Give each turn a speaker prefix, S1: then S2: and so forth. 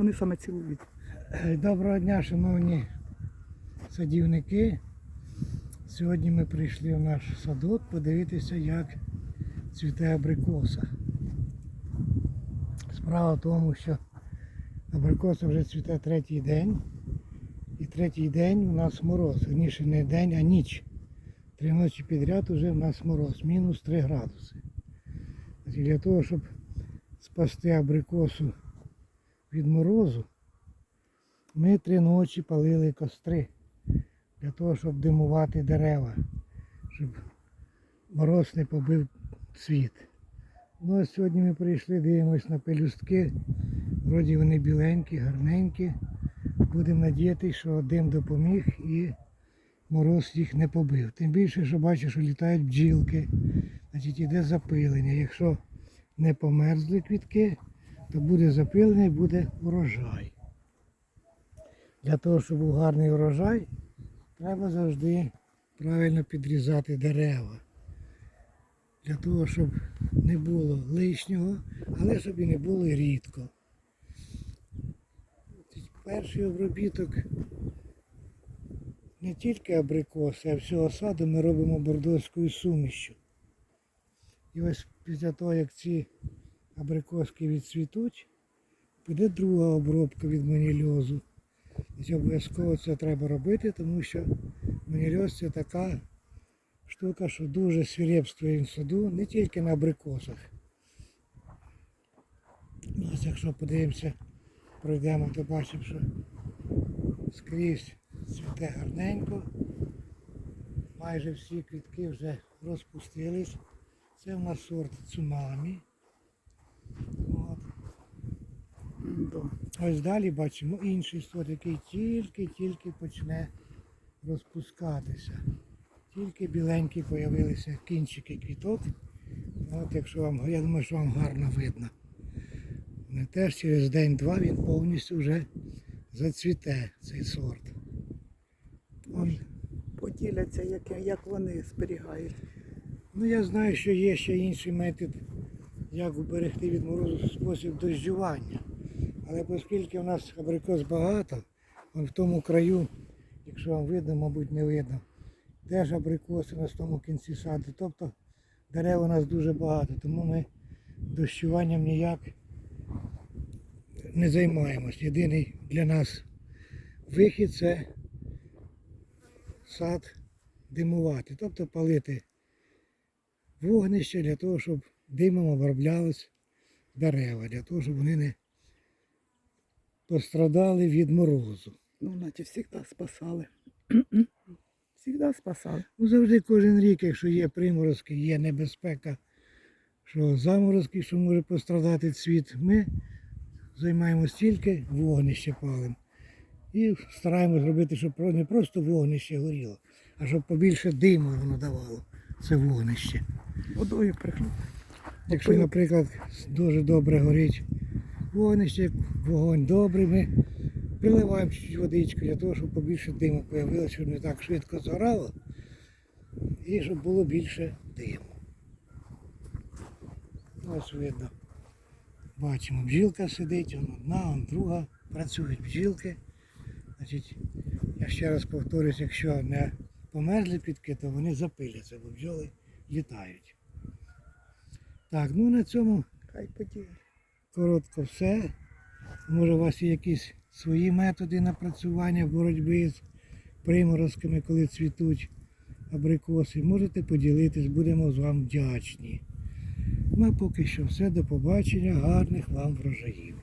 S1: Вони саме цілують.
S2: Е, Доброго дня, шановні садівники. Сьогодні ми прийшли в наш садок подивитися, як цвіте абрикоса. Справа в тому, що абрикоса вже цвіте третій день. І третій день у нас мороз. Верніше не день, а ніч. Три ночі підряд уже в нас мороз, мінус 3 градуси. Для того, щоб спасти абрикосу від морозу, ми три ночі палили костри для того, щоб димувати дерева, щоб мороз не побив цвіт. Ну а сьогодні ми прийшли, дивимось на пелюстки. Вроді вони біленькі, гарненькі. Будемо надіятися, що дим допоміг і мороз їх не побив. Тим більше, що бачиш, що літають бджілки, значить іде запилення. Якщо не померзли квітки, то буде запилення і буде урожай. Для того, щоб був гарний урожай, треба завжди правильно підрізати дерева. Для того, щоб не було лишнього, але щоб і не було рідко. Перший обробіток не тільки абрикоси, а всього саду ми робимо бордоською сумішю. І ось після того, як ці абрикоски відцвітуть, буде друга обробка від манільозу. І обов'язково це треба робити, тому що манільоз це така штука, що дуже свирепствує в саду, не тільки на абрикосах. Ну, Ось якщо подивимося, пройдемо, то бачимо, що скрізь цвіте гарненько. Майже всі квітки вже розпустились. Це в нас сорт цунамі. От.
S1: Да.
S2: Ось далі бачимо інший сорт, який тільки-тільки почне розпускатися. Тільки біленькі з'явилися кінчики квіток. От якщо вам, я думаю, що вам гарно видно. Не теж через день-два він повністю вже зацвіте цей сорт. Он,
S1: Поділяться, як, як вони зберігають.
S2: ну я знаю, що є ще інший метод, як уберегти від морозу спосіб дощування. Але оскільки у нас абрикос багато, в тому краю, якщо вам видно, мабуть, не видно, теж абрикоси на тому кінці саду. Тобто дерев у нас дуже багато, тому ми дощуванням ніяк не займаємось. Єдиний для нас вихід це сад димувати, тобто палити вогнище для того, щоб димом оброблялись дерева, для того, щоб вони не пострадали від морозу.
S1: Ну, наче завжди спасали. Завжди спасали.
S2: Ну, завжди кожен рік, якщо є приморозки, є небезпека, що заморозки, що може пострадати цвіт, ми займаємося тільки вогнище палим. І стараємось зробити, щоб не просто вогнище горіло, а щоб побільше диму воно давало це вогнище.
S1: Водою прихлюп.
S2: Якщо, наприклад, дуже добре горить вогнище, вогонь добрий, ми приливаємо чуть водичку для того, щоб побільше диму з'явилося, щоб не так швидко згорало і щоб було більше диму. Ось видно. Бачимо, бджілка сидить, он одна, он друга, працюють бджілки. Значить, я ще раз повторюсь, якщо не померзли підки, то вони запиляться, бо бджоли літають. Так, ну на цьому
S1: Хай поділяться.
S2: Коротко все. Може у вас є якісь свої методи напрацювання боротьби з приморозками, коли цвітуть абрикоси. Можете поділитись, будемо з вам вдячні. Ну а поки що все, до побачення, гарних вам врожаїв.